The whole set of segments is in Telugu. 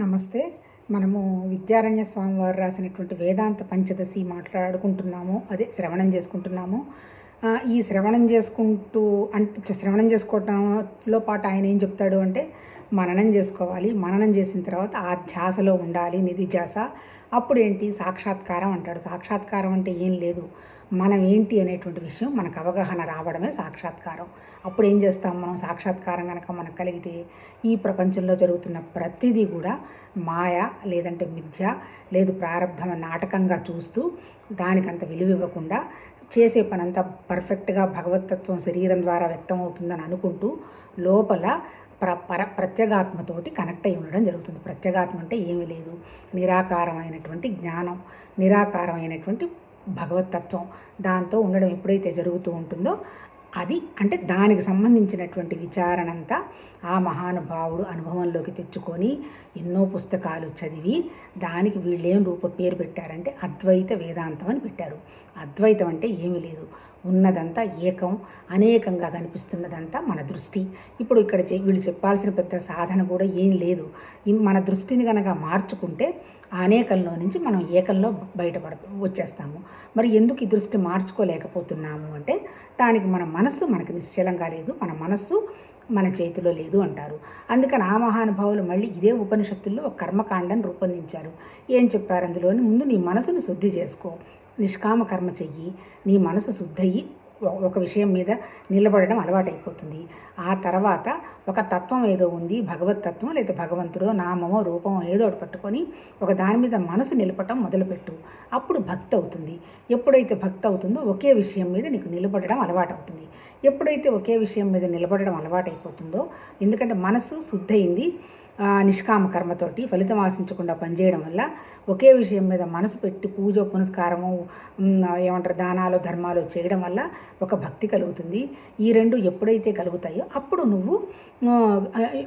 నమస్తే. మనము విద్యారణ్య స్వామి వారు రాసినటువంటి వేదాంత పంచదశి మాట్లాడుకుంటున్నాము. అదే శ్రవణం చేసుకుంటున్నాము. ఈ శ్రవణం చేసుకుంటూ అంటే శ్రవణం చేసుకోవటంలో పాటు ఆయన ఏం చెప్తాడు అంటే మననం చేసుకోవాలి. మననం చేసిన తర్వాత ఆ ధ్యాసలో ఉండాలి నిధి ధ్యాస అప్పుడు ఏంటి సాక్షాత్కారం అంటాడు. సాక్షాత్కారం అంటే ఏం లేదు. మనం ఏంటి అనేటువంటి విషయం మనకు అవగాహన రావడమే సాక్షాత్కారం. అప్పుడు ఏం చేస్తాం మనం? సాక్షాత్కారం కనుక మనకు కలిగితే ఈ ప్రపంచంలో జరుగుతున్న ప్రతిదీ కూడా మాయ లేదంటే మిథ్య లేదు ప్రారంధం నాటకంగా చూస్తూ దానికంత విలువ ఇవ్వకుండా చేసే పనంతా పర్ఫెక్ట్గా భగవతత్వం శరీరం ద్వారా వ్యక్తమవుతుందని అనుకుంటూ లోపల ప్ర పర ప్రత్యేగాత్మతోటి కనెక్ట్ అయి ఉండడం జరుగుతుంది. ప్రత్యేగాత్మ అంటే ఏమీ లేదు. నిరాకారమైనటువంటి జ్ఞానం నిరాకారమైనటువంటి భగవతత్వం దాంతో ఉండడం ఎప్పుడైతే జరుగుతూ ఉంటుందో అది అంటే దానికి సంబంధించినటువంటి విచారణ అంతా ఆ మహానుభావుడు అనుభవంలోకి తెచ్చుకొని ఎన్నో పుస్తకాలు చదివి దానికి వీళ్ళేం రూప పేరు పెట్టారంటే అద్వైత వేదాంతం అని పెట్టారు. అద్వైతం అంటే ఏమీ లేదు. ఉన్నదంతా ఏకం అనేకంగా కనిపిస్తున్నదంతా మన దృష్టి. ఇప్పుడు ఇక్కడ చె- వీళ్ళు చెప్పాల్సిన పెద్ద సాధన కూడా ఏం లేదు. మన దృష్టిని కనుక మార్చుకుంటే ఆ అనేకంలో నుంచి మనం ఏకంలో బయటపడ వచ్చేస్తాము. మరి ఎందుకు ఈ దృష్టి మార్చుకోలేకపోతున్నాము అంటే దానికి మన మనస్సు మనకి నిశ్చలంగా లేదు మన మనస్సు మన చేతిలో లేదు అంటారు. అందుకని ఆ మహానుభావులు మళ్ళీ ఇదే ఉపనిషత్తుల్లో ఒక కర్మకాండను రూపొందించారు. ఏం చెప్పారు అందులోని? ముందు నీ మనసును శుద్ధి చేసుకో. నిష్కామ కర్మ చెయ్యి నీ మనసు శుద్ధయ్యి ఒక విషయం మీద నిలబడడం అలవాటైపోతుంది. ఆ తర్వాత ఒక తత్వం ఏదో ఉంది భగవత్ తత్వం లేదా భగవంతుడో నామమో రూపమో ఏదో ఒకటి పట్టుకొని ఒక దాని మీద మనసు నిలపటం మొదలుపెట్టు. అప్పుడు భక్తి అవుతుంది. ఎప్పుడైతే భక్తి అవుతుందో ఒకే విషయం మీద నీకు నిలబడడం అలవాటవుతుంది. ఎప్పుడైతే ఒకే విషయం మీద నిలబడడం అలవాటైపోతుందో ఎందుకంటే మనసు శుద్ధయింది నిష్కామ కర్మతోటి ఫలితం ఆశించకుండా పనిచేయడం వల్ల ఒకే విషయం మీద మనసు పెట్టి పూజ పునస్కారము ఏమంటారు దానాలు ధర్మాలు చేయడం వల్ల ఒక భక్తి కలుగుతుంది. ఈ రెండు ఎప్పుడైతే కలుగుతాయో అప్పుడు నువ్వు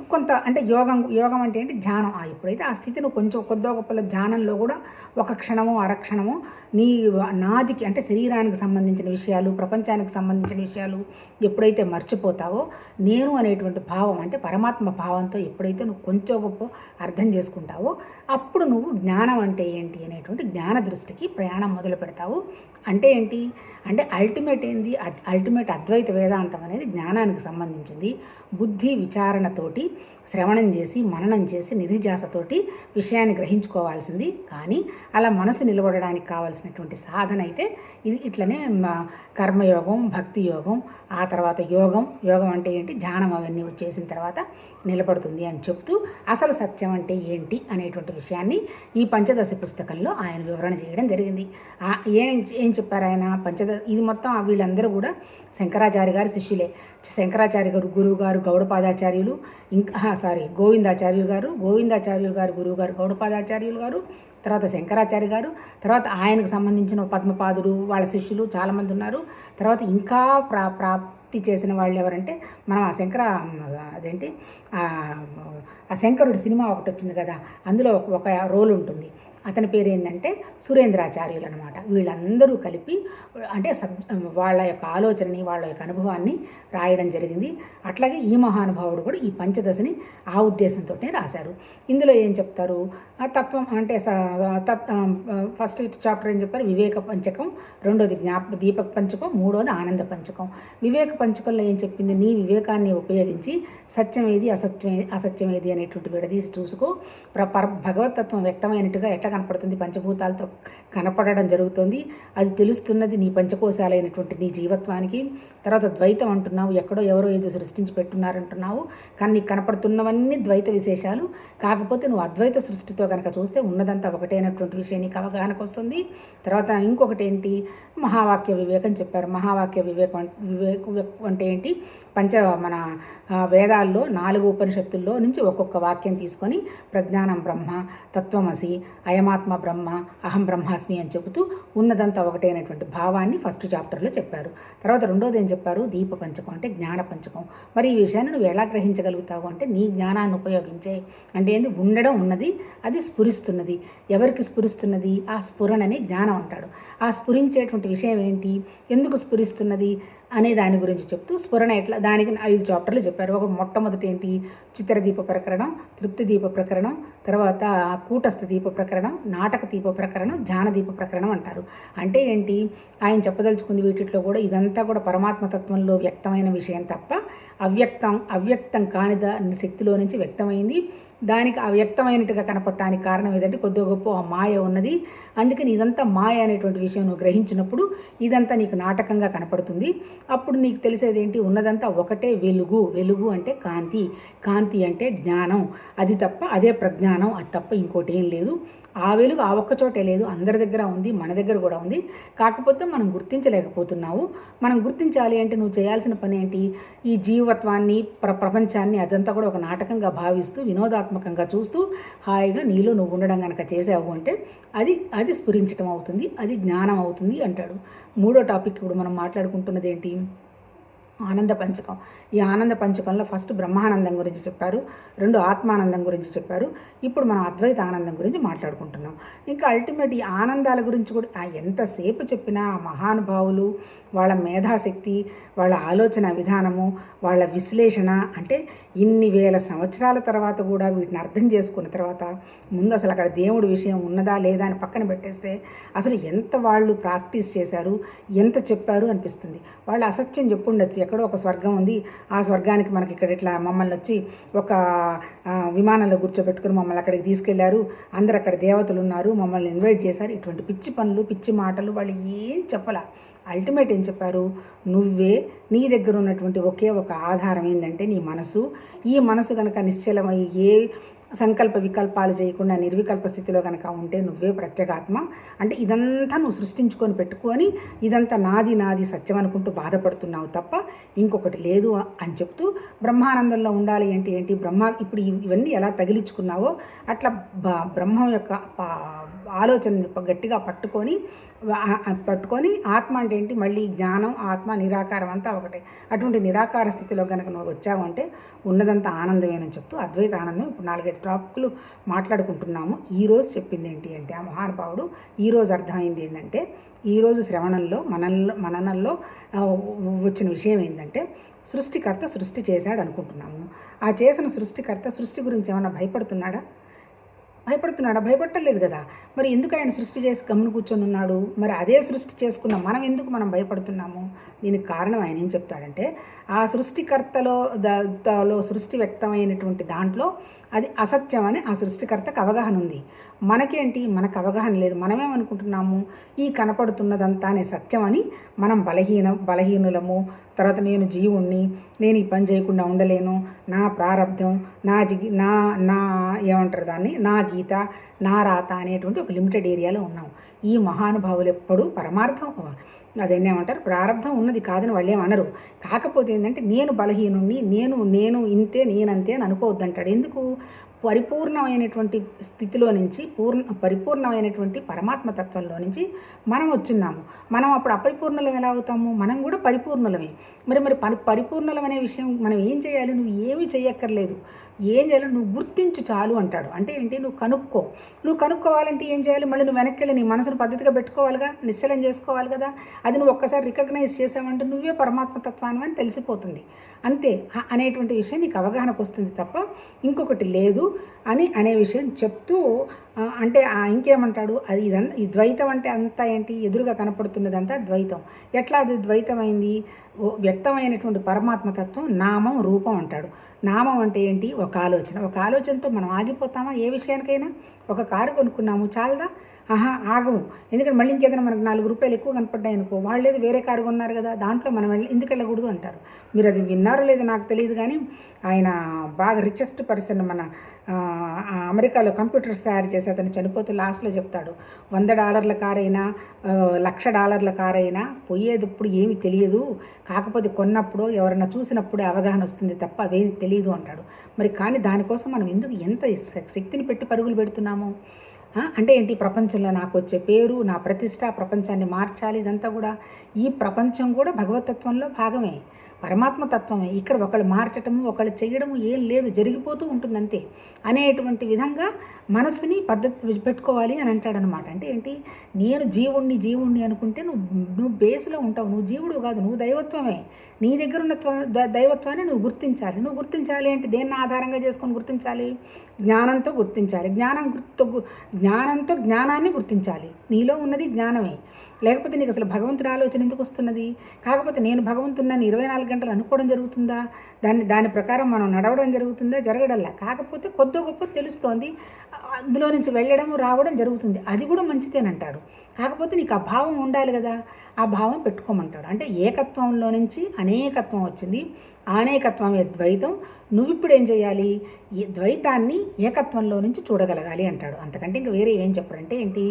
కొంత అంటే యోగం యోగం అంటే ఏంటి? ధ్యానం. ఆ ఎప్పుడైతే ఆ స్థితి నువ్వు కొంచెం కొద్దో గొప్పల ధ్యానంలో కూడా ఒక క్షణము అరక్షణము నీ నాదికి అంటే శరీరానికి సంబంధించిన విషయాలు ప్రపంచానికి సంబంధించిన విషయాలు ఎప్పుడైతే మర్చిపోతావో నేను అనేటువంటి భావం అంటే పరమాత్మ భావంతో ఎప్పుడైతే నువ్వు కొంచెం గొప్ప అర్థం చేసుకుంటావో అప్పుడు నువ్వు జ్ఞానం అంటే ఏంటి అనేటువంటి జ్ఞాన దృష్టికి ప్రయాణం మొదలు పెడతావు. అంటే ఏంటి? అంటే అల్టిమేట్ ఏంది? అల్టిమేట్ అద్వైత వేదాంతం అనేది జ్ఞానానికి సంబంధించింది. బుద్ధి విచారణతోటి శ్రవణం చేసి మననం చేసి నిధిజాసతోటి విషయాన్ని గ్రహించుకోవాల్సింది. కానీ అలా మనసు నిలబడడానికి కావాల్సినటువంటి సాధన అయితే ఇది ఇట్లనే మ- కర్మయోగం భక్తి యోగం ఆ తర్వాత యోగం. యోగం అంటే ఏంటి? ధ్యానం అవన్నీ వచ్చేసిన తర్వాత నిలబడుతుంది అని చెబుతూ అసలు సత్యం అంటే ఏంటి అనేటువంటి విషయాన్ని ఈ పంచదశ పుస్తకంలో ఆయన వివరణ చేయడం జరిగింది. ఏం ఏం చెప్పారు ఆయన? పంచదశ ఇది మొత్తం వీళ్ళందరూ కూడా శంకరాచార్య గారి శిష్యులే. శంకరాచార్య గారు గురువు గారు గౌడపాదాచార్యులు ఇంకా సారీ గోవిందాచార్యులు గారు గోవిందాచార్యులు గారు గురువు గారు గౌడపాదాచార్యులు గారు తర్వాత శంకరాచార్య గారు తర్వాత ఆయనకు సంబంధించిన పద్మపాదుడు వాళ్ళ శిష్యులు చాలామంది ఉన్నారు. తర్వాత ఇంకా ప్రా ప్రా భక్తి చేసిన వాళ్ళు ఎవరంటే మనం ఆ శంకర అదేంటి? ఆ శంకరుడు సినిమా ఒకటి వచ్చింది కదా అందులో ఒక- ఒక రోల్ ఉంటుంది. అతని పేరు ఏంటంటే సురేంద్రాచార్యులు అనమాట వీళ్ళందరూ కలిపి అంటే సబ్ వాళ్ళ యొక్క ఆలోచనని వాళ్ళ యొక్క అనుభవాన్ని రాయడం జరిగింది. అట్లాగే ఈ మహానుభావుడు కూడా ఈ పంచదశని ఆ ఉద్దేశంతోనే రాశారు. ఇందులో ఏం చెప్తారు? ఆ తత్వం అంటే స- తత్ ఫస్ట్ చాప్టర్ ఏం చెప్పారు? వివేక పంచకం రెండోది జ్ఞాప దీపక పంచకం మూడోది ఆనంద పంచకం. వివేక పంచకంలో ఏం చెప్పింది? నీ వివేకాన్ని ఉపయోగించి సత్యం ఏది అసత్యం అసత్యం ఏది అనేటువంటి విడదీసి చూసుకో. ప్ర పర భగవతత్వం వ్యక్తమైనట్టుగా ఎట్లా కనపడుతుంది పంచభూతాలతో. కనపడడం జరుగుతుంది. అది తెలుస్తున్నది నీ పంచకోశాలైనటువంటి నీ జీవత్వానికి. తర్వాత ద్వైతం అంటున్నావు ఎక్కడో ఎవరో ఏదో సృష్టించి పెట్టున్నారంటున్నావు. కానీ నీకు కనపడుతున్నవన్నీ ద్వైత విశేషాలు. కాకపోతే నువ్వు అద్వైత సృష్టితో కనుక చూస్తే ఉన్నదంతా ఒకటైనటువంటి విషయం నీకు అవగాహనకు వస్తుంది. తర్వాత ఇంకొకటి ఏంటి మహావాక్య వివేకం చెప్పారు. మహావాక్య వివేకం వివేకం వివేక అంటే ఏంటి? పంచ మన వేదాల్లో నాలుగు ఉపనిషత్తుల్లో నుంచి ఒక్కొక్క వాక్యం తీసుకొని ప్రజ్ఞానం బ్రహ్మ తత్వమసి అయమాత్మ బ్రహ్మ అహం బ్రహ్మ బ్రహ్మాస్మి అని చెబుతూ ఉన్నదంతా ఒకటైనటువంటి భావాన్ని ఫస్ట్ చాప్టర్లో చెప్పారు. తర్వాత రెండోది ఏం చెప్పారు? దీప పంచకం అంటే జ్ఞాన పంచకం. మరి ఈ విషయాన్ని నువ్వు ఎలా గ్రహించగలుగుతావు అంటే నీ జ్ఞానాన్ని ఉపయోగించే అంటే ఏంది? ఉండడం ఉన్నది అది స్ఫురిస్తున్నది. ఎవరికి స్ఫురిస్తున్నది? ఆ స్ఫురణని జ్ఞానం అంటాడు. ఆ స్ఫురించేటువంటి విషయం ఏంటి? ఎందుకు స్ఫురిస్తున్నది? అనే దాని గురించి చెప్తూ స్ఫురణ ఎట్లా దానికి ఐదు చాప్టర్లు చెప్పారు. ఒక మొట్టమొదటి ఏంటి? చిత్రదీప ప్రకరణం తృప్తి దీప ప్రకరణం తర్వాత కూటస్థ దీప ప్రకరణం నాటక దీప ప్రకరణం జానదీప ప్రకరణం అంటారు. అంటే ఏంటి? ఆయన చెప్పదలుచుకుంది వీటిలో కూడా ఇదంతా కూడా పరమాత్మ తత్వంలో వ్యక్తమైన విషయం తప్ప అవ్యక్తం అవ్యక్తం కాని శక్తిలో నుంచి వ్యక్తమైంది. దానికి అవ్యక్తమైనట్టుగా కనపడటానికి కారణం ఏదంటే కొద్దిగా గొప్ప ఆ మాయ ఉన్నది. అందుకని ఇదంతా మాయ అనేటువంటి విషయం నువ్వు గ్రహించినప్పుడు ఇదంతా నీకు నాటకంగా కనపడుతుంది. అప్పుడు నీకు తెలిసేది ఏంటి ఉన్నదంతా ఒకటే వెలుగు. వెలుగు అంటే కాంతి. కాంతి అంటే జ్ఞానం. అది తప్ప అదే ప్రజ్ఞానం. అది తప్ప ఇంకోటి ఏం లేదు. ఆ వెలుగు ఆ ఒక్క చోటే లేదు. అందరి దగ్గర ఉంది మన దగ్గర కూడా ఉంది. కాకపోతే మనం గుర్తించలేకపోతున్నావు. మనం గుర్తించాలి అంటే నువ్వు చేయాల్సిన పని ఏంటి? ఈ జీవత్వాన్ని ప్ర ప్రపంచాన్ని అదంతా కూడా ఒక నాటకంగా భావిస్తూ వినోదాత్మకంగా చూస్తూ హాయిగా నీలో నువ్వు ఉండడం కనుక చేసావు అంటే అది అది స్ఫురించడం అవుతుంది అది జ్ఞానం అవుతుంది అంటాడు. మూడో టాపిక్ ఇప్పుడు మనం మాట్లాడుకుంటున్నది ఏంటి? ఆనంద పంచకం. ఈ ఆనంద పంచకంలో ఫస్ట్ బ్రహ్మానందం గురించి చెప్పారు రెండు ఆత్మానందం గురించి చెప్పారు. ఇప్పుడు మనం అద్వైత ఆనందం గురించి మాట్లాడుకుంటున్నాం. ఇంకా అల్టిమేట్ ఈ ఆనందాల గురించి కూడా ఎంతసేపు చెప్పినా ఆ మహానుభావులు వాళ్ళ మేధాశక్తి వాళ్ళ ఆలోచన విధానము వాళ్ళ విశ్లేషణ అంటే ఇన్ని వేల సంవత్సరాల తర్వాత కూడా వీటిని అర్థం చేసుకున్న తర్వాత ముందు అసలు అక్కడ దేవుడి విషయం ఉన్నదా లేదా అని పక్కన పెట్టేస్తే అసలు ఎంత వాళ్ళు ప్రాక్టీస్ చేశారు ఎంత చెప్పారు అనిపిస్తుంది. వాళ్ళు అసత్యం చెప్పుండొచ్చు ఎక్కడో ఒక స్వర్గం ఉంది. ఆ స్వర్గానికి మనకి ఇక్కడ ఇట్లా మమ్మల్ని వచ్చి ఒక విమానంలో కూర్చోబెట్టుకుని మమ్మల్ని అక్కడికి తీసుకెళ్ళారు. అందరు అక్కడ దేవతలు ఉన్నారు. మమ్మల్ని ఇన్వైట్ చేశారు. ఇటువంటి పిచ్చి పనులు పిచ్చి మాటలు వాళ్ళు ఏం చెప్పాల. అల్టిమేట్ ఏం చెప్పారు? నువ్వే నీ దగ్గర ఉన్నటువంటి ఒకే ఒక ఆధారం ఏంటంటే నీ మనసు. ఈ మనసు కనుక నిశ్చలమై ఏ సంకల్ప వికల్పాలు చేయకుండా నిర్వికల్ప స్థితిలో కనుక ఉంటే నువ్వే ప్రత్యేగాత్మ. అంటే ఇదంతా నువ్వు సృష్టించుకొని పెట్టుకొని ఇదంతా నాది నాది సత్యం అనుకుంటూ బాధపడుతున్నావు తప్ప ఇంకొకటి లేదు అని చెప్తూ బ్రహ్మానందంలో ఉండాలి అంటే ఏంటి? బ్రహ్మ ఇప్పుడు ఇవన్నీ ఎలా తగిలించుకున్నావో అట్లా బ- బ్రహ్మం యొక్క ఆలోచనని గట్టిగా పట్టుకొని పట్టుకొని ఆత్మ అంటే ఏంటి? మళ్ళీ జ్ఞానం ఆత్మ నిరాకారం అంతా ఒకటే. అటువంటి నిరాకార స్థితిలో కనుక నువ్వు వచ్చావు అంటే ఉన్నదంతా ఆనందమేనని చెప్తూ అద్వైత ఆనందం ఇప్పుడు నాలుగైదు టాపిక్లు మాట్లాడుకుంటున్నాము. ఈరోజు చెప్పింది ఏంటి అంటే ఆ మహానుభావుడు ఈరోజు అర్థమైంది ఏంటంటే ఈరోజు శ్రవణంలో మనల్లో మననంలో వచ్చిన విషయం ఏంటంటే సృష్టికర్త సృష్టి చేశాడు అనుకుంటున్నాము. ఆ చేసిన సృష్టికర్త సృష్టి గురించి ఏమైనా భయపడుతున్నాడా? భయపడుతున్నాడా? భయపడలేదు కదా. మరి ఎందుకు ఆయన సృష్టి చేసి గమ్మును కూర్చొని ఉన్నాడు? మరి అదే సృష్టి చేసుకున్న మనం ఎందుకు మనం భయపడుతున్నాము? దీనికి కారణం ఆయన ఏం చెప్తాడంటే ఆ సృష్టికర్తలో దాలో సృష్టి వ్యక్తమైనటువంటి దాంట్లో అది అసత్యం అని ఆ సృష్టికర్తకు అవగాహన ఉంది. మనకేంటి? మనకు అవగాహన లేదు. మనమేమనుకుంటున్నాము? ఈ కనపడుతున్నదంతానే సత్యం అని మనం బలహీనం బలహీనులము తర్వాత నేను జీవుణ్ణి నేను ఈ పని చేయకుండా ఉండలేను. నా ప్రారంధం నా జి నా నా ఏమంటారు దాన్ని? నా గీత నా రాత అనేటువంటి ఒక లిమిటెడ్ ఏరియాలో ఉన్నాం. ఈ మహానుభావులు ఎప్పుడూ పరమార్థం అదేనేమంటారు ప్రారంధం ఉన్నది కాదని వాళ్ళు ఏమనరు కాకపోతే ఏంటంటే నేను బలహీనుణ్ణి నేను నేను ఇంతే నేనంతే అని అనుకోవద్దంటాడు. ఎందుకు? పరిపూర్ణమైనటువంటి స్థితిలో నుంచి పూర్ణ పరిపూర్ణమైనటువంటి పరమాత్మ తత్వంలో నుంచి మనం వచ్చున్నాము. మనం అప్పుడు అపరిపూర్ణలం ఎలా అవుతాము? మనం కూడా పరిపూర్ణలమే. మరి మరి పరి పరిపూర్ణలం అనే విషయం మనం ఏం చేయాలి? నువ్వు ఏమీ చేయక్కర్లేదు ఏం చేయాలో నువ్వు గుర్తించు చాలు అంటాడు. అంటే ఏంటి? నువ్వు కనుక్కో. నువ్వు కనుక్కోవాలంటే ఏం చేయాలి? మళ్ళీ నువ్వు వెనక్కి వెళ్ళి నీ మనసును పద్ధతిగా పెట్టుకోవాలిగా? నిశ్చలం చేసుకోవాలి కదా? అది నువ్వు ఒక్కసారి రికగ్నైజ్ చేసావంటే నువ్వే పరమాత్మ తత్వాన్ని అని తెలిసిపోతుంది. అంతే. అనేటువంటి విషయం నీకు అవగాహనకు వస్తుంది తప్ప ఇంకొకటి లేదు అని అనే విషయం చెప్తూ అంటే ఇంకేమంటాడు? అది ఇదం ఈ ద్వైతం అంటే అంతా ఏంటి? ఎదురుగా కనపడుతున్నదంతా ద్వైతం. ఎట్లా అది ద్వైతమైంది? వ్యక్తమైనటువంటి పరమాత్మతత్వం నామం రూపం అంటాడు. నామం అంటే ఏంటి? ఒక ఆలోచన. ఒక ఆలోచనతో మనం ఆగిపోతామా? ఏ విషయానికైనా? ఒక కారు కొనుక్కున్నాము. చాలదా? ఆహా ఆగము ఎందుకంటే మళ్ళీ ఇంకేదైనా మనకు నాలుగు రూపాయలు ఎక్కువ కనపడ్డాయి అనుకో వాళ్ళు ఏదో వేరే కారు కొన్నారు కదా దాంట్లో మనం వెళ్ళి ఎందుకు వెళ్ళకూడదు అంటారు. మీరు అది విన్నారో లేదో నాకు తెలియదు కానీ ఆయన బాగా రిచెస్ట్ పర్సన్ మన అమెరికాలో కంప్యూటర్స్ తయారు చేసి అతను చనిపోతే లాస్ట్లో చెప్తాడు. వంద డాలర్ల కారైనా అయినా లక్ష డాలర్ల కారైనా అయినా పోయేటప్పుడు ఏమి తెలియదు. కాకపోతే కొన్నప్పుడు ఎవరైనా చూసినప్పుడే అవగాహన వస్తుంది తప్ప అవేమి తెలియదు అంటాడు. మరి కానీ దానికోసం మనం ఎందుకు ఎంత శక్తిని పెట్టి పరుగులు పెడుతున్నాము? అంటే ఏంటి? ప్రపంచంలో నాకు వచ్చే పేరు నా ప్రతిష్ట ప్రపంచాన్ని మార్చాలి ఇదంతా కూడా ఈ ప్రపంచం కూడా భగవతత్వంలో భాగమే. పరమాత్మ తత్వమే. ఇక్కడ ఒకళ్ళు మార్చటము ఒకళ్ళు చేయడము ఏం లేదు. జరిగిపోతూ ఉంటుంది అంతే అనేటువంటి విధంగా మనస్సుని పద్ధతి పెట్టుకోవాలి అని అంటాడనమాట. అంటే ఏంటి? నేను జీవుణ్ణి జీవుణ్ణి అనుకుంటే నువ్వు నువ్వు బేస్లో ఉంటావు. నువ్వు జీవుడు కాదు నువ్వు దైవత్వమే. నీ దగ్గర ఉన్న దైవత్వాన్ని నువ్వు గుర్తించాలి. నువ్వు గుర్తించాలి అంటే దేన్ని ఆధారంగా చేసుకొని గుర్తించాలి? జ్ఞానంతో గుర్తించాలి. జ్ఞానం గుర్తు జ్ఞానంతో జ్ఞానాన్ని గుర్తించాలి. నీలో ఉన్నది జ్ఞానమే. లేకపోతే నీకు అసలు భగవంతుడి ఆలోచన ఎందుకు వస్తున్నది? కాకపోతే నేను భగవంతున్నాను ఇరవై నాలుగు గంటలు అనుకోవడం జరుగుతుందా? దాన్ని దాని ప్రకారం మనం నడవడం జరుగుతుందా? జరగడంలా కాకపోతే కొద్ది గొప్ప తెలుస్తోంది. అందులో నుంచి వెళ్ళడం రావడం జరుగుతుంది. అది కూడా మంచిదేనంటాడు. కాకపోతే నీకు ఆ భావం ఉండాలి కదా. ఆ భావం పెట్టుకోమంటాడు. అంటే ఏకత్వంలో నుంచి అనేకత్వం వచ్చింది. ఆనేకత్వం ద్వైతం నువ్వు ఇప్పుడు ఏం చేయాలి? ఈ ద్వైతాన్ని ఏకత్వంలో నుంచి చూడగలగాలి అంటాడు. అంతకంటే ఇంక వేరే ఏం చెప్పడంటే ఏంటి?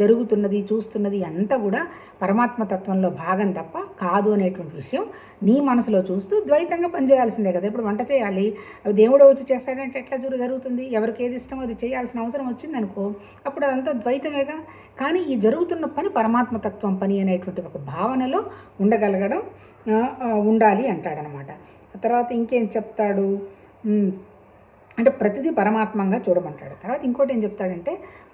జరుగుతున్నది చూస్తున్నది అంతా కూడా పరమాత్మ తత్వంలో భాగం తప్ప కాదు అనేటువంటి విషయం నీ మనసులో చూస్తూ ద్వైతంగా పనిచేయాల్సిందే కదా. ఇప్పుడు వంట చేయాలి. అవి దేవుడు వచ్చి చేస్తాడంటే ఎట్లా చూడ జరుగుతుంది? ఎవరికి ఏది ఇష్టమో అది చేయాల్సిన అవసరం వచ్చిందనుకో అప్పుడు అదంతా ద్వైతమేగా. కానీ ఈ జరుగుతున్న పని పరమాత్మ తత్వం పని అనేటువంటి ఒక భావనలో ఉండగలగడం ఉండాలి అంటాడనమాట. తర్వాత ఇంకేం చెప్తాడు? అంటే ప్రతిదీ పరమాత్మంగా చూడమంటాడు. తర్వాత ఇంకోటి ఏం చెప్తాడంటే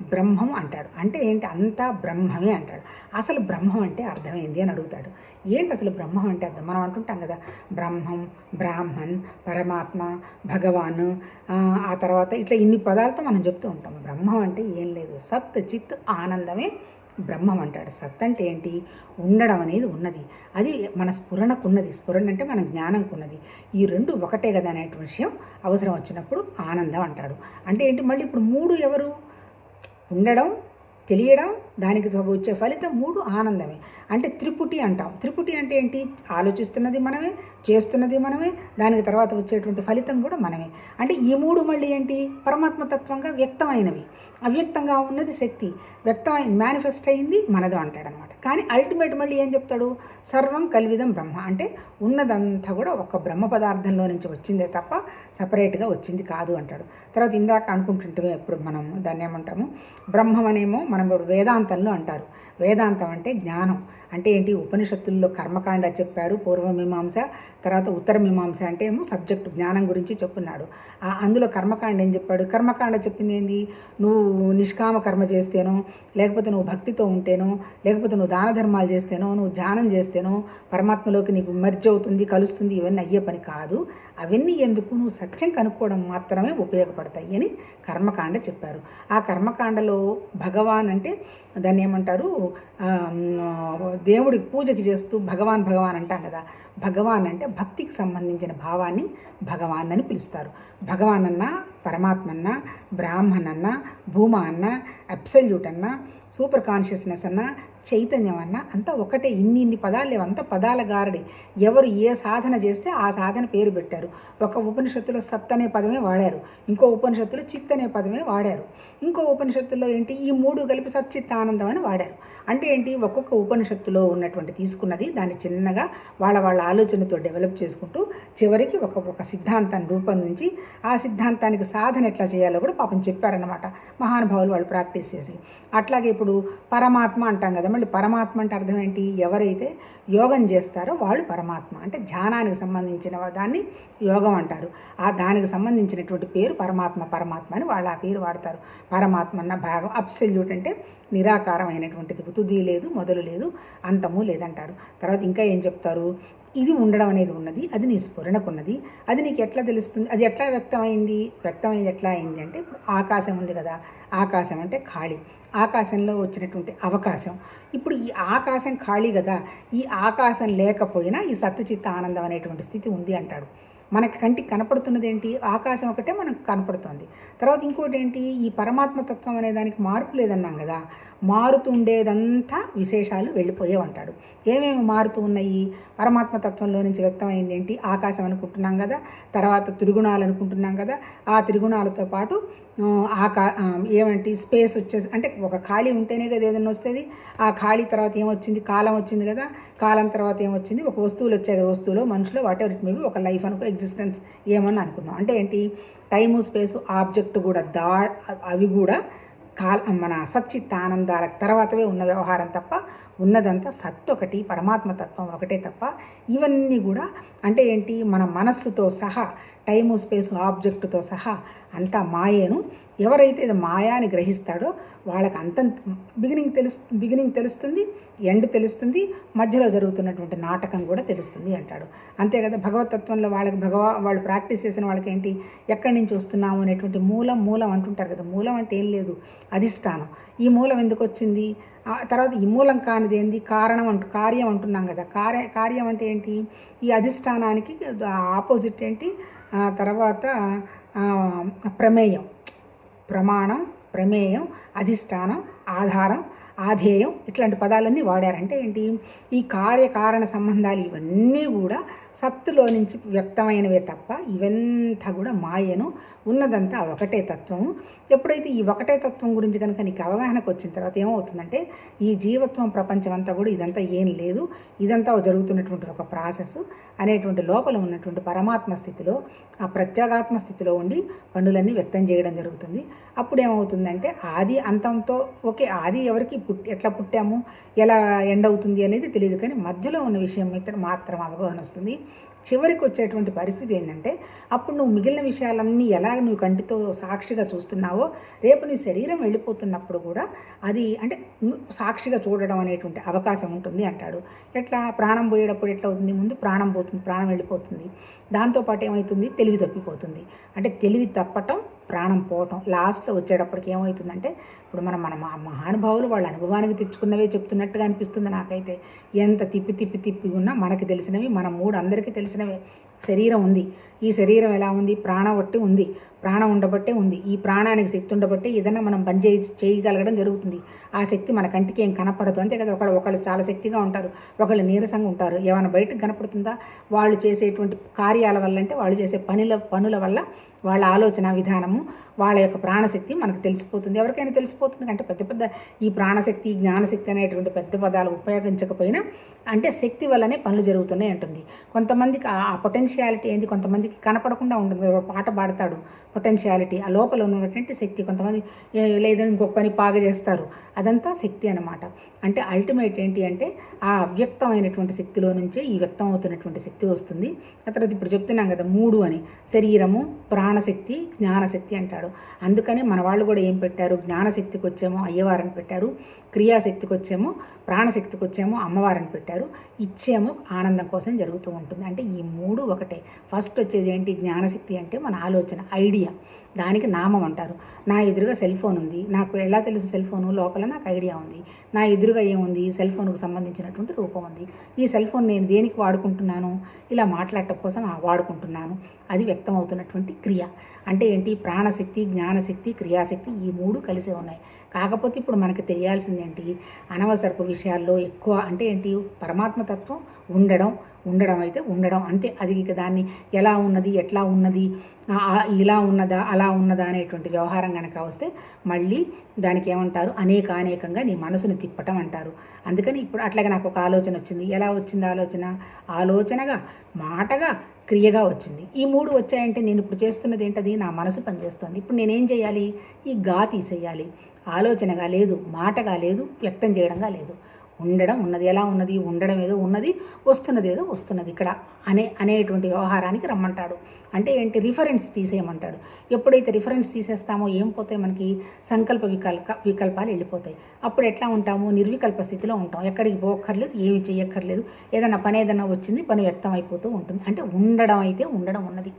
బ్రహ్మం అంటాడు. అంటే ఏంటి? అంతా బ్రహ్మమే అంటాడు. అసలు బ్రహ్మం అంటే అర్థమైంది అని అడుగుతాడు. ఏంటి అసలు బ్రహ్మం అంటే అర్థం? మనం అంటుంటాం కదా బ్రహ్మం బ్రాహ్మణ్ పరమాత్మ భగవాన్ ఆ తర్వాత ఇట్లా ఇన్ని పదాలతో మనం చెప్తూ ఉంటాం. బ్రహ్మం అంటే ఏం లేదు. సత్ చిత్ ఆనందమే బ్రహ్మం అంటాడు. సత్ అంటే ఏంటి? ఉండడం అనేది ఉన్నది. అది మన స్ఫురణకు ఉన్నది. స్ఫురణ అంటే మన జ్ఞానంకు ఉన్నది. ఈ రెండు ఒకటే కదా అనేటువంటి విషయం అవసరం వచ్చినప్పుడు ఆనందం అంటాడు. అంటే ఏంటి? మళ్ళీ ఇప్పుడు మూడు ఎవరు? ఉండడం తెలియడం దానికి వచ్చే ఫలితం మూడు ఆనందమే. అంటే త్రిపుటి అంటాం. త్రిపుటి అంటే ఏంటి? ఆలోచిస్తున్నది మనమే చేస్తున్నది మనమే దానికి తర్వాత వచ్చేటువంటి ఫలితం కూడా మనమే. అంటే ఈ మూడు మళ్ళీ ఏంటి? పరమాత్మతత్వంగా వ్యక్తమైనవి. అవ్యక్తంగా ఉన్నది శక్తి. వ్యక్తమైన మేనిఫెస్ట్ అయింది మనదో అంటాడనమాట. కానీ అల్టిమేట్ మళ్ళీ ఏం చెప్తాడు? సర్వం కలివిదం బ్రహ్మ. అంటే ఉన్నదంతా కూడా ఒక బ్రహ్మ పదార్థంలో నుంచి వచ్చిందే తప్ప సపరేట్గా వచ్చింది కాదు అంటాడు. తర్వాత ఇందాక అనుకుంటుంటే ఎప్పుడు మనం దాన్ని ఏమంటాము? బ్రహ్మమనేమో మనం వేదాంత వేదాంతంలో అంటారు. వేదాంతం అంటే జ్ఞానం. అంటే ఏంటి? ఉపనిషత్తుల్లో కర్మకాండ చెప్పారు పూర్వమీమాంస తర్వాత ఉత్తర మీమాంస అంటే ఏమో సబ్జెక్టు జ్ఞానం గురించి చెప్పున్నాడు. ఆ- అందులో కర్మకాండ ఏం చెప్పాడు? కర్మకాండ చెప్పింది ఏంది? నువ్వు నిష్కామ కర్మ చేస్తేనో లేకపోతే నువ్వు భక్తితో ఉంటేనో లేకపోతే నువ్వు దాన ధర్మాలు చేస్తేనో నువ్వు ధ్యానం చేస్తేనో పరమాత్మలోకి నీకు మెర్జ్ అవుతుంది కలుస్తుంది ఇవన్నీ అయ్యే పని కాదు. అవన్నీ ఎందుకు? నువ్వు సత్యం కనుక్కోవడం మాత్రమే ఉపయోగపడతాయి అని కర్మకాండ చెప్పారు. ఆ కర్మకాండలో భగవాన్ అంటే దాన్ని ఏమంటారు? దేవుడికి పూజకి చేస్తూ భగవాన్ భగవాన్ అంటాం కదా. భగవాన్ అంటే భక్తికి సంబంధించిన భావాన్ని భగవాన్ అని పిలుస్తారు. భగవాన్ అన్న పరమాత్మ అన్న బ్రాహ్మణ్ అన్న భూమా అన్న అబ్సల్యూట్ అన్న సూపర్ కాన్షియస్నెస్ అన్న చైతన్యం అన్న అంతా ఒకటే. ఇన్ని ఇన్ని పదాలు అంత పదాల గారడి. ఎవరు ఏ సాధన చేస్తే ఆ సాధన పేరు పెట్టారు. ఒక ఉపనిషత్తులో సత్ అనే పదమే వాడారు. ఇంకో ఉపనిషత్తులో చిత్ అనే పదమే వాడారు. ఇంకో ఉపనిషత్తులో ఏంటి? ఈ మూడు కలిపి సచ్చిత్ ఆనందం అని వాడారు. అంటే ఏంటి? ఒక్కొక్క ఉపనిషత్తులో ఉన్నటువంటి తీసుకున్నది దాన్ని చిన్నగా వాళ్ళ వాళ్ళ ఆలోచనతో డెవలప్ చేసుకుంటూ చివరికి ఒక ఒక సిద్ధాంతాన్ని రూపొందించి ఆ సిద్ధాంతానికి సాధన ఎట్లా చేయాలో కూడా పాపం చెప్పారన్నమాట. మహానుభావులు వాళ్ళు ప్రాక్టీస్ చేసి. అట్లాగే ఇప్పుడు పరమాత్మ అంటాం కదా మళ్ళీ పరమాత్మ అంటే అర్థం ఏంటి? ఎవరైతే యోగం చేస్తారో వాళ్ళు పరమాత్మ. అంటే ధ్యానానికి సంబంధించిన దాన్ని యోగం అంటారు. ఆ దానికి సంబంధించినటువంటి పేరు పరమాత్మ పరమాత్మ అని వాళ్ళు ఆ పేరు వాడతారు. పరమాత్మ అన్న భాగం అబ్సల్యూట్ అంటే నిరాకారమైనటువంటిది. తుది లేదు మొదలు లేదు అంతము లేదంటారు. తర్వాత ఇంకా ఏం చెప్తారు? ఇది ఉండడం అనేది ఉన్నది అది నీ స్ఫురణకున్నది. అది నీకు ఎట్లా తెలుస్తుంది? అది ఎట్లా వ్యక్తమైంది? వ్యక్తమైంది ఎట్లా అయింది? అంటే ఇప్పుడు ఆకాశం ఉంది కదా ఆకాశం అంటే ఖాళీ. ఆకాశంలో వచ్చినటువంటి అవకాశం. ఇప్పుడు ఈ ఆకాశం ఖాళీ కదా ఈ ఆకాశం లేకపోయినా ఈ సత్యచిత్త ఆనందం అనేటువంటి స్థితి ఉంది అంటాడు. మనకి కంటికి కనపడుతున్నది ఏంటి? ఆకాశం ఒకటే మనకు కనపడుతుంది. తర్వాత ఇంకోటి ఏంటి? ఈ పరమాత్మ తత్వం అనే దానికి మార్పు లేదన్నాం కదా. మారుతుండేదంతా విశేషాలు వెళ్ళిపోయేవంటాడు. ఏమేమి మారుతూ ఉన్నాయి? పరమాత్మ తత్వంలో నుంచి వ్యక్తమైంది ఏంటి? ఆకాశం అనుకుంటున్నాం కదా తర్వాత త్రిగుణాలు అనుకుంటున్నాం కదా ఆ త్రిగుణాలతో పాటు ఆకా ఏమంటి ఏమంటే స్పేస్ వచ్చేసి అంటే ఒక ఖాళీ ఉంటేనే కదా ఏదైనా వస్తుంది. ఆ ఖాళీ తర్వాత ఏమొచ్చింది? కాలం వచ్చింది కదా కాలం తర్వాత ఏమొచ్చింది? ఒక వస్తువులు వచ్చాయి కదా వస్తువులు మనుషులు వాట్ ఎవర్ ఇట్ మేబీ ఒక లైఫ్ అనుకో ఎగ్జిస్టెన్స్ ఏమని అనుకుందాం. అంటే ఏంటి? టైము స్పేసు ఆబ్జెక్ట్ కూడా దా అవి కూడా కాల్ మన సచ్చిత్ ఆనందాల తర్వాతవే ఉన్న వ్యవహారం తప్ప ఉన్నదంతా సత్ ఒకటి పరమాత్మ తత్వం ఒకటే తప్ప ఇవన్నీ కూడా అంటే ఏంటి మన మనస్సుతో సహా టైము స్పేస్ ఆబ్జెక్టుతో సహా అంతా మాయేను. ఎవరైతే ఇది మాయాని గ్రహిస్తాడో వాళ్ళకి అంత బిగినింగ్ తెలుసు బిగినింగ్ తెలుస్తుంది ఎండ్ తెలుస్తుంది మధ్యలో జరుగుతున్నటువంటి నాటకం కూడా తెలుస్తుంది అంటాడు. అంతే కదా భగవతత్వంలో వాళ్ళకి భగవ వాళ్ళు ప్రాక్టీస్ చేసిన వాళ్ళకి ఏంటి? ఎక్కడి నుంచి వస్తున్నాము అనేటువంటి మూలం మూలం అంటుంటారు కదా మూలం అంటే ఏం లేదు అధిష్టానం. ఈ మూలం ఎందుకు వచ్చింది? తర్వాత ఈ మూలం కానిది ఏంది? కారణం అంటూ కార్యం అంటున్నాం కదా కార్య కార్యం అంటే ఏంటి? ఈ అధిష్టానానికి ఆపోజిట్ ఏంటి? ఆ తర్వాత ప్రమేయం. ప్రమాణం ప్రమేయం అధిష్టానం ఆధారం ఆధేయం ఇట్లాంటి పదాలన్నీ వాడారంటే ఏంటి? ఈ కార్యకారణ సంబంధాలు ఇవన్నీ కూడా సత్తులో నుంచి వ్యక్తమైనవే తప్ప ఇవంతా కూడా మాయను. ఉన్నదంతా ఒకటే తత్వము. ఎప్పుడైతే ఈ ఒకటే తత్వం గురించి కనుక నీకు అవగాహనకు వచ్చిన తర్వాత ఏమవుతుందంటే ఈ జీవత్వం ప్రపంచం అంతా కూడా ఇదంతా ఏం లేదు. ఇదంతా జరుగుతున్నటువంటి ఒక ప్రాసెస్. అనేటువంటి లోపల ఉన్నటువంటి పరమాత్మ స్థితిలో ఆ ప్రత్యేగాత్మ స్థితిలో ఉండి పనులన్నీ వ్యక్తం చేయడం జరుగుతుంది. అప్పుడు ఏమవుతుందంటే ఆది అంతంతో ఓకే ఆది ఎవరికి పుట్టి ఎట్లా పుట్టాము? ఎలా ఎండ్ అవుతుంది అనేది తెలియదు. కానీ మధ్యలో ఉన్న విషయం మాత్రం అవగాహన వస్తుంది. చివరికి వచ్చేటువంటి పరిస్థితి ఏంటంటే అప్పుడు నువ్వు మిగిలిన విషయాలన్నీ ఎలా నువ్వు కంటితో సాక్షిగా చూస్తున్నావో రేపు నీ శరీరం వెళ్ళిపోతున్నప్పుడు కూడా అది అంటే సాక్షిగా చూడడం అనేటువంటి అవకాశం ఉంటుంది అంటాడు. ఎట్లా? ప్రాణం పోయేటప్పుడు ఎట్లా అవుతుంది ముందు ప్రాణం పోతుంది ప్రాణం వెళ్ళిపోతుంది. దాంతోపాటు ఏమవుతుంది తెలివి తప్పిపోతుంది. అంటే తెలివి తప్పటం ప్రాణం పోవటం. లాస్ట్లో వచ్చేటప్పటికి ఏమవుతుందంటే ఇప్పుడు మనం మన మహానుభావులు వాళ్ళ అనుభవానికి తెచ్చుకున్నవే చెప్తున్నట్టుగా అనిపిస్తుంది నాకైతే. ఎంత తిప్పి తిప్పి తిప్పి ఉన్నా మనకి తెలిసినవి మన మూడు అందరికీ తెలిసినవే. శరీరం ఉంది. ఈ శరీరం ఎలా ఉంది? ప్రాణం ఒట్టి ఉంది. ప్రాణం ఉండబట్టే ఉంది. ఈ ప్రాణానికి శక్తి ఉండబట్టే ఏదైనా మనం పని చేయ చేయగలగడం జరుగుతుంది. ఆ శక్తి మన కంటికి ఏం కనపడదు. అంతే కదా ఒకళ్ళు ఒకళ్ళు చాలా శక్తిగా ఉంటారు. ఒకళ్ళు నీరసంగా ఉంటారు. ఏమైనా బయటకు కనపడుతుందా? వాళ్ళు చేసేటువంటి కార్యాల వల్ల అంటే వాళ్ళు చేసే పనుల పనుల వల్ల వాళ్ళ ఆలోచన విధానము వాళ్ళ యొక్క ప్రాణశక్తి మనకు తెలిసిపోతుంది. ఎవరికైనా తెలిసిపోతుంది అంటే పెద్ద పెద్ద ఈ ప్రాణశక్తి జ్ఞానశక్తి అనేటువంటి పెద్ద పదాలు ఉపయోగించకపోయినా అంటే శక్తి వల్లనే పనులు జరుగుతున్నాయి అంటుంది. కొంతమందికి ఆ పొటెన్షియాలిటీ ఏంది? కొంతమందికి కనపడకుండా ఉంటుంది. పాట పాడతాడు పొటెన్షియాలిటీ ఆ లోపల ఉన్నటువంటి శక్తి కొంతమంది ఏ- లేదని ఇంకొక పని బాగా చేస్తారు. అదంతా శక్తి అన్నమాట. అంటే అల్టిమేట్ ఏంటి అంటే ఆ అవ్యక్తమైనటువంటి శక్తిలో నుంచే ఈ వ్యక్తం అవుతున్నటువంటి శక్తి వస్తుంది. ఆ తర్వాత ఇప్పుడు చెప్తున్నాం కదా మూడు అని. శరీరము ప్రాణశక్తి జ్ఞానశక్తి అంటాడు. అందుకనే మన వాళ్ళు కూడా ఏం పెట్టారు? జ్ఞానశక్తికి వచ్చేమో అయ్యవారని పెట్టారు. క్రియాశక్తికి వచ్చేమో ప్రాణశక్తికి వచ్చేమో అమ్మవారిని పెట్టారు. ఇచ్చేమో ఆనందం కోసం జరుగుతూ ఉంటుంది. అంటే ఈ మూడు ఒకటే. ఫస్ట్ వచ్చేది ఏంటి? జ్ఞానశక్తి అంటే మన ఆలోచన ఐడియా. దానికి నామం అంటారు. నా ఎదురుగా సెల్ ఫోన్ ఉంది. నాకు ఎలా తెలుసు సెల్ ఫోను? లోపల నాకు ఐడియా ఉంది. నా ఎదురుగా ఏముంది? సెల్ ఫోన్కు సంబంధించినటువంటి రూపం ఉంది. ఈ సెల్ ఫోన్ నేను దేనికి వాడుకుంటున్నాను? ఇలా మాట్లాడటం కోసం వాడుకుంటున్నాను. అది వ్యక్తం అవుతున్నటువంటి క్రియ. అంటే ఏంటి? ప్రాణశక్తి జ్ఞానశక్తి క్రియాశక్తి ఈ మూడు కలిసే ఉన్నాయి. కాకపోతే ఇప్పుడు మనకు తెలియాల్సింది ఏంటి? అనవసరపు విషయాల్లో ఎక్కువ అంటే ఏంటి? పరమాత్మతత్వం ఉండడం ఉండడం అయితే ఉండడం. అంతే. అది ఇక దాన్ని ఎలా ఉన్నది ఎట్లా ఉన్నది ఇలా ఉన్నదా అలా ఉన్నదా అనేటువంటి వ్యవహారం కనుక వస్తే మళ్ళీ దానికి ఏమంటారు? అనేక అనేకంగా నీ మనసును తిప్పటం అంటారు. అందుకని ఇప్పుడు అట్లాగే నాకు ఒక ఆలోచన వచ్చింది. ఎలా వచ్చింది ఆలోచన? ఆలోచనగా మాటగా క్రియగా వచ్చింది. ఈ మూడు వచ్చాయంటే నేను ఇప్పుడు చేస్తున్నది ఏంటది? నా మనసు పనిచేస్తుంది. ఇప్పుడు నేనేం చేయాలి? ఈ గా తీసేయాలి. ఆలోచనగా లేదు మాటగా లేదు వ్యక్తం చేయడంగా లేదు. ఉండడం ఉన్నది ఎలా ఉన్నది ఉండడం ఏదో ఉన్నది వస్తున్నది ఏదో వస్తున్నది ఇక్కడ అనే అనేటువంటి వ్యవహారానికి రమ్మంటాడు. అంటే ఏంటి? రిఫరెన్స్ తీసేయమంటాడు. ఎప్పుడైతే రిఫరెన్స్ తీసేస్తామో ఏం పోతే మనకి సంకల్ప వికల్ప వికల్పాలు వెళ్ళిపోతాయి. అప్పుడు ఎట్లా ఉంటాము? నిర్వికల్ప స్థితిలో ఉంటాం. ఎక్కడికి పోక్కర్లేదు ఏమి చేయక్కర్లేదు ఏదైనా పని ఏదైనా వచ్చింది పని వ్యక్తం అయిపోతూ ఉంటుంది. అంటే ఉండడం అయితే ఉండడం ఉన్నది.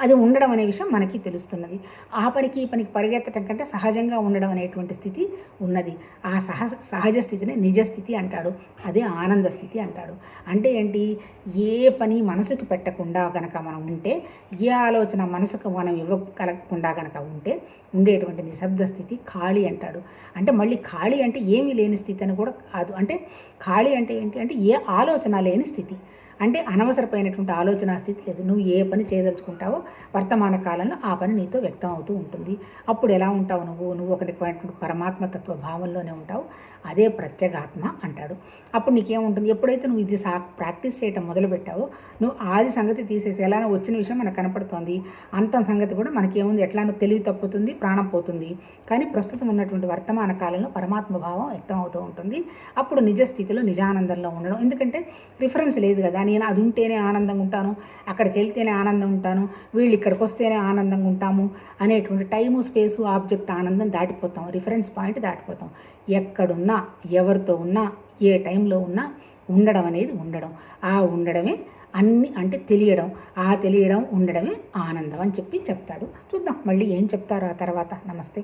అది ఉండడం అనే విషయం మనకి తెలుస్తున్నది. ఆ పనికి ఈ పనికి పరిగెత్తడం కంటే సహజంగా ఉండడం అనేటువంటి స్థితి ఉన్నది. ఆ సహజ సహజ స్థితిని నిజ స్థితి అంటాడు. అదే ఆనంద స్థితి అంటాడు. అంటే ఏంటి? ఏ పని మనసుకు పెట్టకుండా కనుక మనం ఉంటే ఏ ఆలోచన మనసుకు మనం ఇవ్వగలగకుండా కనుక ఉంటే ఉండేటువంటి నిశ్శబ్ద స్థితి ఖాళీ అంటాడు. అంటే మళ్ళీ ఖాళీ అంటే ఏమీ లేని స్థితి అని కూడా కాదు. అంటే ఖాళీ అంటే ఏంటి? అంటే ఏ ఆలోచన లేని స్థితి. అంటే అనవసరమైనటువంటి ఆలోచన స్థితి లేదు. నువ్వు ఏ పని చేయదలుచుకుంటావో వర్తమాన కాలంలో ఆ పని నీతో వ్యక్తం అవుతూ ఉంటుంది. అప్పుడు ఎలా ఉంటావు నువ్వు? నువ్వు ఒక రకమైనటువంటి పరమాత్మతత్వ భావంలోనే ఉంటావు. అదే ప్రత్యేగాత్మ అంటాడు. అప్పుడు నీకేముంటుంది? ఎప్పుడైతే నువ్వు ఇది సా ప్రాక్టీస్ చేయటం మొదలుపెట్టావో నువ్వు ఆది సంగతి తీసేసి ఎలానో వచ్చిన విషయం మనకు కనపడుతోంది. అంతం సంగతి కూడా మనకేముంది? ఎట్లానో తెలివి తప్పుతుంది ప్రాణం పోతుంది. కానీ ప్రస్తుతం ఉన్నటువంటి వర్తమాన కాలంలో పరమాత్మ భావం వ్యక్తం అవుతూ ఉంటుంది. అప్పుడు నిజ స్థితిలో నిజానందంలో ఉండడం. ఎందుకంటే రిఫరెన్స్ లేదు కదా నేను అది ఉంటేనే ఆనందంగా ఉంటాను అక్కడికి వెళ్తేనే ఆనందంగా ఉంటాను వీళ్ళు ఇక్కడికి వస్తేనే ఆనందంగా ఉంటాము అనేటువంటి టైము స్పేసు ఆబ్జెక్ట్ ఆనందం దాటిపోతాం రిఫరెన్స్ పాయింట్ దాటిపోతాం. ఎక్కడున్నా ఎవరితో ఉన్నా ఏ టైంలో ఉన్నా ఉండడం అనేది ఉండడం. ఆ ఉండడమే అన్ని అంటే తెలియడం ఆ తెలియడం ఉండడమే ఆనందం అని చెప్పి చెప్తాడు. చూద్దాం మళ్ళీ ఏం చెప్తారో ఆ తర్వాత. నమస్తే.